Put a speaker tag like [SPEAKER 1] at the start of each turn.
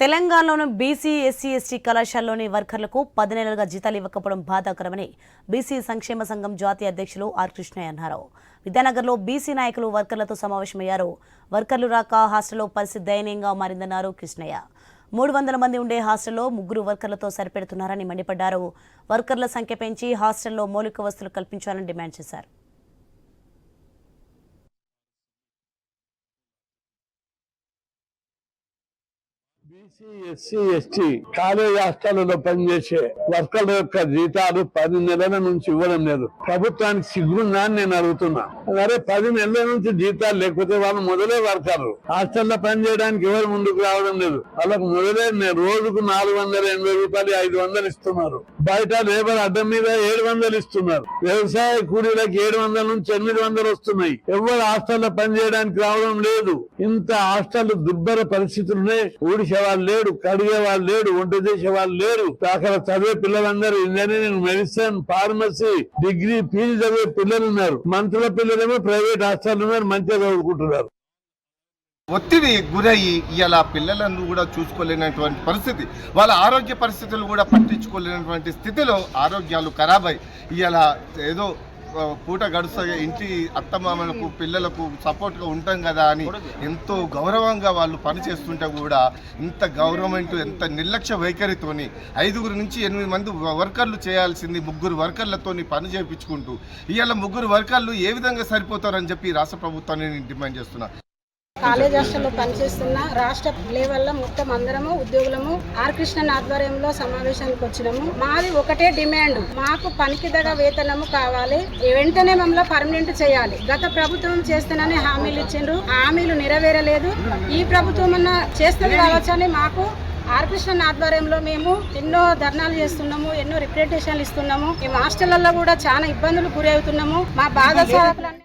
[SPEAKER 1] తెలంగాణలోని BC SC ST కళాశాలలోని వర్కర్లకు పది నెలలుగా జీతాలు ఇవ్వకపోవడం బాధాకరమని బీసీ సంక్షేమ సంఘం జాతీయ అధ్యక్షులు ఆర్ కృష్ణయ్య అన్నారు. విద్యానగర్లో బీసీ నాయకులు వర్కర్లతో సమావేశమయ్యారు. వర్కర్లు రాక హాస్టల్లో పరిస్థితి దయనీయంగా మారిందన్నారు కృష్ణయ్య. మూడు వందల మంది ఉండే హాస్టల్లో ముగ్గురు వర్కర్లతో సరిపెడుతున్నారని మండిపడ్డారు. వర్కర్ల సంఖ్య పెంచి హాస్టల్లో మౌలిక వసతులు కల్పించాలని డిమాండ్ చేశారు.
[SPEAKER 2] బీసీ ఎస్సీ ఎస్టీ కాలేజ్ హాస్టళ్ళలో పనిచేసే వర్కర్ల యొక్క జీతాలు పది నెలల నుంచి ఇవ్వడం లేదు. ప్రభుత్వానికి సిగ్గుందా అని నేను అడుగుతున్నా. అరే పది నెలల నుంచి జీతాలు లేకపోతే వాళ్ళు మొదలే వర్కర్లు హాస్టల్లో పనిచేయడానికి ఎవరు ముందుకు రావడం లేదు. వాళ్ళకు మొదలే రోజుకు నాలుగు వందల ఎనభై రూపాయలు ఐదు వందలు ఇస్తున్నారు. బయట లేబర్ అడ్డం మీద ఏడు వందలు ఇస్తున్నారు. వ్యవసాయ కూలీలకు ఏడు వందల నుంచి ఎనిమిది వందలు వస్తున్నాయి. ఎవరు హాస్టల్లో పనిచేయడానికి రావడం లేదు. ఇంత హాస్టల్ దుర్భర పరిస్థితులున్నాయి ఊడి వాళ్ళు లేడు కడిగే వాళ్ళు లేడు వంట చేసే వాళ్ళు లేరు. అక్కడ చదివే పిల్లలందరూ engineering medicine pharmacy degree PG చదివే పిల్లలు ఉన్నారు. మంత్రుల పిల్లలేమో ప్రైవేట్ హాస్టల్ ఉన్నారు మంచిగా చదువుకుంటున్నారు.
[SPEAKER 3] ఒత్తిడి గురయ్యి ఇలా పిల్లలను కూడా చూసుకోలేనటువంటి పరిస్థితి. వాళ్ళ ఆరోగ్య పరిస్థితులు కూడా పట్టించుకోలేనటువంటి స్థితిలో ఆరోగ్యాలు ఖరాబ్ అయ్యి ఇలా ఏదో పూట గడుస్తా ఇంటి అత్తమామలకు పిల్లలకు సపోర్ట్గా ఉంటాం కదా అని ఎంతో గౌరవంగా వాళ్ళు పనిచేస్తుంటే కూడా ఇంత గవర్నమెంట్ ఎంత నిర్లక్ష్య వైఖరితోని ఐదుగురు నుంచి ఎనిమిది మంది వర్కర్లు చేయాల్సింది ముగ్గురు వర్కర్లతోని పని చేయించుకుంటూ ఇవాళ ముగ్గురు వర్కర్లు ఏ విధంగా సరిపోతారని చెప్పి రాష్ట్ర ప్రభుత్వాన్ని నేను డిమాండ్ చేస్తున్నా.
[SPEAKER 4] కాలేజ్ హాస్టల్లో పనిచేస్తున్న రాష్ట్ర లెవెల్లో మొత్తం అందరము ఉద్యోగులము ఆర్ కృష్ణన్ ఆధ్వర్యంలో సమావేశానికి వచ్చినాము. మాది ఒకటే డిమాండ్. మాకు పనికి తగ్గ వేతనము కావాలి. వెంటనే మమ్మల్ని పర్మనెంట్ చేయాలి. గత ప్రభుత్వం చేస్తానని హామీలు ఇచ్చిండ్రు. హామీలు నెరవేరలేదు. ఈ ప్రభుత్వం అన్న చేస్తుంది కావచ్చని మాకు ఆర్ కృష్ణన్ ఆధ్వర్యంలో మేము ఎన్నో ధర్నాలు చేస్తున్నాము ఎన్నో రిప్రజెంటేషన్లు ఇస్తున్నాము. మేము హాస్టళ్ళలో కూడా చాలా ఇబ్బందులు గురవుతున్నాము. మా బాధ సాధకులన్నీ